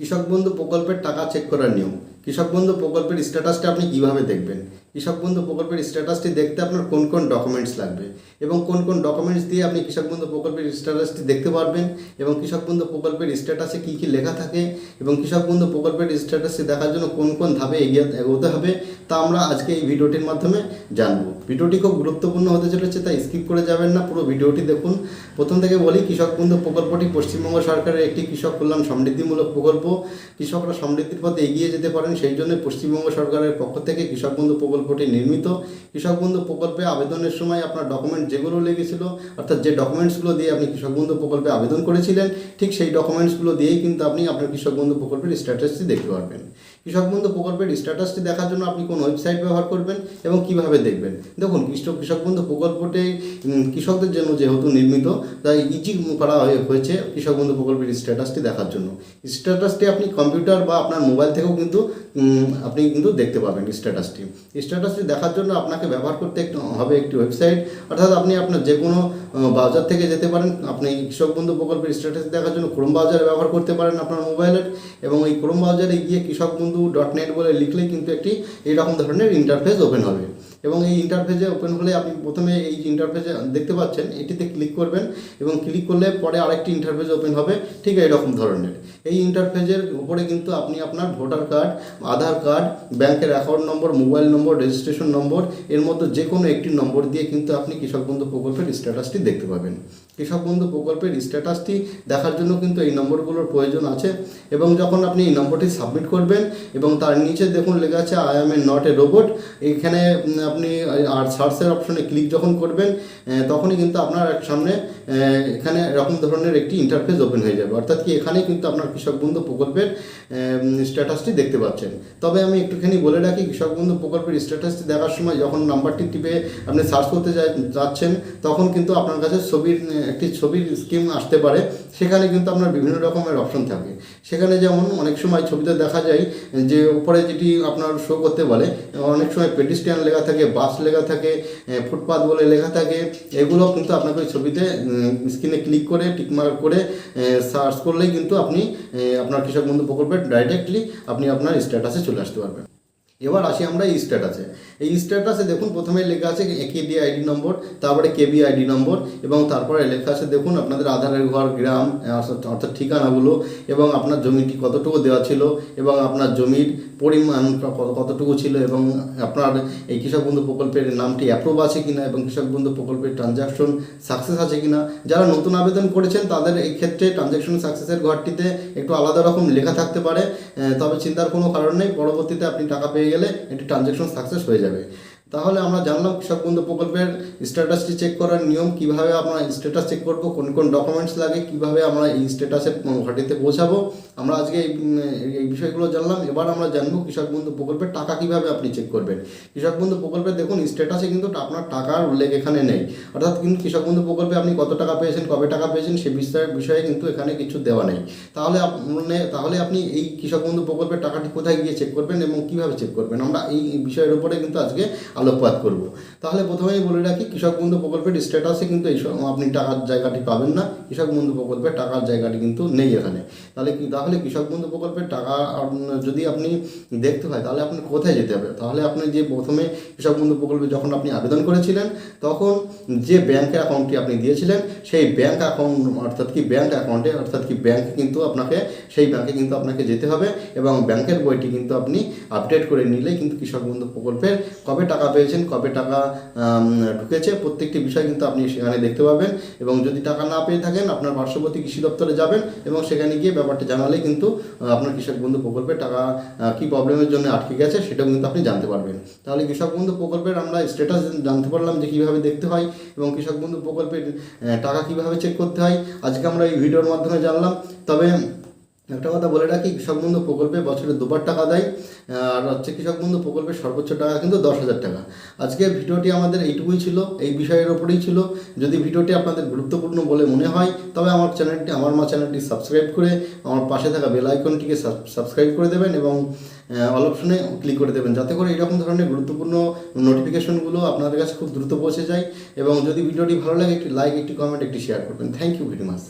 কৃষক বন্ধু প্রকল্পের টাকা চেক করার নিয়ম। কৃষক বন্ধু প্রকল্পের স্ট্যাটাসটা আপনি কীভাবে দেখবেন? কৃষক বন্ধু প্রকল্পের স্ট্যাটাসটি দেখতে আপনার কোন কোন ডকুমেন্টস লাগবে এবং কোন কোন ডকুমেন্টস দিয়ে আপনি কৃষক বন্ধু প্রকল্পের স্ট্যাটাসটি দেখতে পারবেন এবং কৃষক বন্ধু প্রকল্পের স্ট্যাটাসে কী কী লেখা থাকে এবং কৃষক বন্ধু প্রকল্পের স্ট্যাটাসটি দেখার জন্য কোন কোন ধাপে এগিয়ে এগোতে হবে তা আমরা আজকে এই ভিডিওটির মাধ্যমে জানব। ভিডিওটি খুব গুরুত্বপূর্ণ হতে চলেছে, তাই স্কিপ করে যাবেন না, পুরো ভিডিওটি দেখুন। প্রথম থেকে বলি, কৃষক বন্ধু প্রকল্পটি পশ্চিমবঙ্গ সরকারের একটি কৃষক কল্যাণ সমৃদ্ধিমূলক প্রকল্প। কৃষকরা সমৃদ্ধির পথে এগিয়ে যেতে পারেন, সেই জন্য পশ্চিমবঙ্গ সরকারের পক্ষ থেকে কৃষক বন্ধু প্রকল্পটি নির্মিত। কৃষক বন্ধু প্রকল্পে আবেদনের সময় আপনার ডকুমেন্ট যেগুলো লেগেছিল, অর্থাৎ যে ডকুমেন্টসগুলো দিয়ে আপনি কৃষক বন্ধু প্রকল্পে আবেদন করেছিলেন, ঠিক সেই ডকুমেন্টসগুলো দিয়েই কিন্তু আপনি আপনার কৃষক বন্ধু প্রকল্পের স্ট্যাটাসটি দেখতে পারবেন। কৃষক বন্ধু প্রকল্পের স্ট্যাটাসটি দেখার জন্য আপনি কোন ওয়েবসাইট ব্যবহার করবেন এবং কীভাবে দেখবেন? দেখুন কৃষক কৃষক বন্ধু প্রকল্পটি কৃষকদের জন্য যেহেতু নির্মিত, তাই ইজি করা হয়ে- হয়েছে কৃষক বন্ধু প্রকল্পের স্ট্যাটাসটি দেখার জন্য। স্ট্যাটাসটি আপনি কম্পিউটার বা আপনার মোবাইল থেকেও কিন্তু আপনি কিন্তু দেখতে পাবেন স্ট্যাটাসটি স্ট্যাটাসটি দেখার জন্য আপনাকে ব্যবহার করতে একটু, হবে একটি ওয়েবসাইট অর্থাৎ আপনি আপনার যে কোনো ব্রাউজার থেকে যেতে পারেন। আপনি কৃষক বন্ধু প্রকল্পের স্ট্যাটাস দেখার জন্য ক্রোম ব্রাউজার ব্যবহার করতে পারেন আপনার মোবাইলের এবং এই ক্রোম ব্রাউজারে গিয়ে কৃষক বন্ধু ডট নেট বলে লিখলেই কিন্তু একটি এইরকম ধরনের ইন্টারফেস ওপেন হবে। এবং এই ইন্টারফেসে ওপেন হলে আপনি প্রথমে এই ইন্টারফেসে দেখতে পাচ্ছেন, এটিতে ক্লিক করবেন এবং ক্লিক করলে পরে আরেকটি ইন্টারফেস ওপেন হবে, ঠিক এইরকম ধরনের। এই ইন্টারফেসের উপরে কিন্তু আপনি আপনার ভোটার কার্ড আধার কার্ড ব্যাংকের account number mobile number registration number এর মধ্যে যে কোনো একটি নম্বর দিয়ে কিন্তু আপনি কৃষক বন্ধু প্রকল্পের স্ট্যাটাসটি দেখতে পাবেন। কৃষক বন্ধু প্রকল্পের স্ট্যাটাসটি দেখার জন্য কিন্তু এই নম্বরগুলোর প্রয়োজন আছে এবং যখন আপনি এই নম্বরটি সাবমিট করবেন এবং তার নিচে দেখুন লেখা আছে I am a not a robot এখানে আপনি আর সার্চের অপশনে ক্লিক যখন করবেন তখনই কিন্তু আপনার সামনে এখানে এরকম ধরনের একটি ইন্টারফেস ওপেন হয়ে যাবে। অর্থাৎ কি এখানেই কিন্তু আপনার কৃষক বন্ধু প্রকল্পের স্ট্যাটাসটি দেখতে পাচ্ছেন। তবে আমি একটুখানি বলে রাখি, কৃষক বন্ধু প্রকল্পের স্ট্যাটাসটি দেখার সময় যখন নাম্বারটি টিপে আপনি সার্চ করতে যাচ্ছেন, তখন কিন্তু আপনার কাছে ছবির, একটি ছবির স্কিম আসতে পারে। সেখানে কিন্তু আপনার বিভিন্ন রকমের অপশন থাকে। সেখানে যেমন অনেক সময় ছবিতে দেখা যায় যে, উপরে যেটি আপনার শো করতে বলে, অনেক সময় পেডিস্ট্রিয়ান লেখা থাকে বাস লেখা থাকে ফুটপাথ বলে লেখা থাকে, এগুলো কিন্তু আপনাকে ওই ছবিতে স্ক্রিনে ক্লিক করে টিকমার্ক করে সার্চ করলেই কিন্তু আপনি আপনার কৃষক বন্ধু প্রকল্পে ডাইরেক্টলি আপনি আপনার স্ট্যাটাসে চলে আসতে পারবেন। এবার আসি আমরা এই স্ট্যাটাসে এই স্ট্যাটাসে দেখুন প্রথমে লেখা আছে কেডি আইডি নম্বর, তারপরে কেবি আইডি নম্বর, এবং তারপরে লেখা আছে দেখুন আপনাদের আধারের ঘর, গ্রাম, অর্থাৎ ঠিকানাগুলো, এবং আপনার জমিটি কতটুকু দেওয়া ছিল, এবং আপনার জমির পরিমাণ কত- কতটুকু ছিল, এবং আপনার এই কৃষক বন্ধু প্রকল্পের নামটি অ্যাপ্রুভ আছে কিনা, এবং কৃষক বন্ধু প্রকল্পের ট্রানজাকশন সাকসেস আছে কিনা। যারা নতুন আবেদন করেছেন, তাদের এই ক্ষেত্রে ট্রানজাকশন সাকসেসের ঘরটিতে একটু আলাদা রকম লেখা থাকতে পারে। তবে চিন্তার কোনো কারণ নেই, পরবর্তীতে আপনি টাকা পেয়ে গেলে এটি ট্রানজ্যাকশন সাকসেস হয়ে যাবে। তাহলে আমরা জানলাম কৃষক বন্ধু প্রকল্পের স্ট্যাটাসটি চেক করার নিয়ম, কীভাবে আমরা স্ট্যাটাস চেক করব, কোন কোন ডকুমেন্টস লাগে, কীভাবে আমরা এই স্ট্যাটাসের ঘাটিতে পৌঁছাবো, আমরা আজকে এই বিষয়গুলো জানলাম। এবার আমরা জানব কৃষক বন্ধু প্রকল্পের টাকা কীভাবে আপনি চেক করবেন। কৃষক বন্ধু প্রকল্পে দেখুন স্ট্যাটাসে কিন্তু আপনার টাকার উল্লেখ এখানে নেই। অর্থাৎ কিন্তু কৃষক বন্ধু প্রকল্পে আপনি কত টাকা পেয়েছেন, কবে টাকা পেয়েছেন, সে বিষয়ে বিষয়ে কিন্তু এখানে কিছু দেওয়া নেই। তাহলে তাহলে আপনি এই কৃষক বন্ধু প্রকল্পের টাকাটি কোথায় গিয়ে চেক করবেন এবং কীভাবে চেক করবেন? আমরা এই বিষয়ের উপরে কিন্তু আজকে আলোকপাত করব। তাহলে প্রথমেই বলে রাখি, কৃষক বন্ধু প্রকল্পের স্ট্যাটাসে কিন্তু এই আপনি টাকার জায়গাটি পাবেন না। কৃষক বন্ধু প্রকল্পের টাকার জায়গাটি কিন্তু নেই এখানে। তাহলে তাহলে কৃষক বন্ধু প্রকল্পের টাকা যদি আপনি দেখতে হয়, তাহলে আপনি কোথায় যেতে হবে? তাহলে আপনি যে প্রথমে কৃষক বন্ধু প্রকল্পে যখন আপনি আবেদন করেছিলেন, তখন যে ব্যাংকের অ্যাকাউন্টটি আপনি দিয়েছিলেন, সেই ব্যাংক অ্যাকাউন্ট অর্থাৎ কি ব্যাংক অ্যাকাউন্টে অর্থাৎ কি ব্যাংক কিন্তু আপনাকে সেই ব্যাংকে কিন্তু আপনাকে যেতে হবে এবং ব্যাংকের বইটি কিন্তু আপনি আপডেট করে নিলেই কিন্তু কৃষক বন্ধু প্রকল্পের কবে টাকা পেয়েছেন, কবে টাকা ঢুকেছে, প্রত্যেকটি বিষয় কিন্তু আপনি সেখানে দেখতে পাবেন এবং যদি টাকা না পেয়ে থাকেন, আপনার পার্শ্ববর্তী কৃষি দপ্তরে যাবেন এবং সেখানে গিয়ে ব্যাপারটা জানালেই কিন্তু আপনার কৃষক বন্ধু প্রকল্পের টাকা কী প্রবলেমের জন্য আটকে গেছে সেটাও কিন্তু আপনি জানতে পারবেন। তাহলে কৃষক বন্ধু প্রকল্পের আমরা স্ট্যাটাস জানতে পারলাম যে কীভাবে দেখতে হয় এবং কৃষক বন্ধু প্রকল্পের টাকা কীভাবে চেক করতে হয়। আজকে আমরা এই ভিডিওর মাধ্যমে জানলাম। তবে একটা কথা বলে রাখি, কৃষক বন্ধু প্রকল্পে বছরে দুবার টাকা দেয়, আর হচ্ছে কৃষক বন্ধু প্রকল্পের সর্বোচ্চ টাকা কিন্তু দশ হাজার টাকা। আজকে ভিডিওটি আমাদের এইটুকুই ছিল, এই বিষয়ের ওপরেই ছিল। যদি ভিডিওটি আপনাদের গুরুত্বপূর্ণ বলে মনে হয়, তবে আমার চ্যানেলটি, আমার মা চ্যানেলটি সাবস্ক্রাইব করে আমার পাশে থাকা বেল আইকনটিকে সাবস্ক্রাইব করে দেবেন এবং অল অপশনে ক্লিক করে দেবেন, যাতে করে এরকম ধরনের গুরুত্বপূর্ণ নোটিফিকেশনগুলো আপনাদের কাছে খুব দ্রুত পৌঁছে যায়। এবং যদি ভিডিওটি ভালো লাগে, একটি লাইক, একটি কমেন্ট, একটি শেয়ার করবেন। Thank you very much.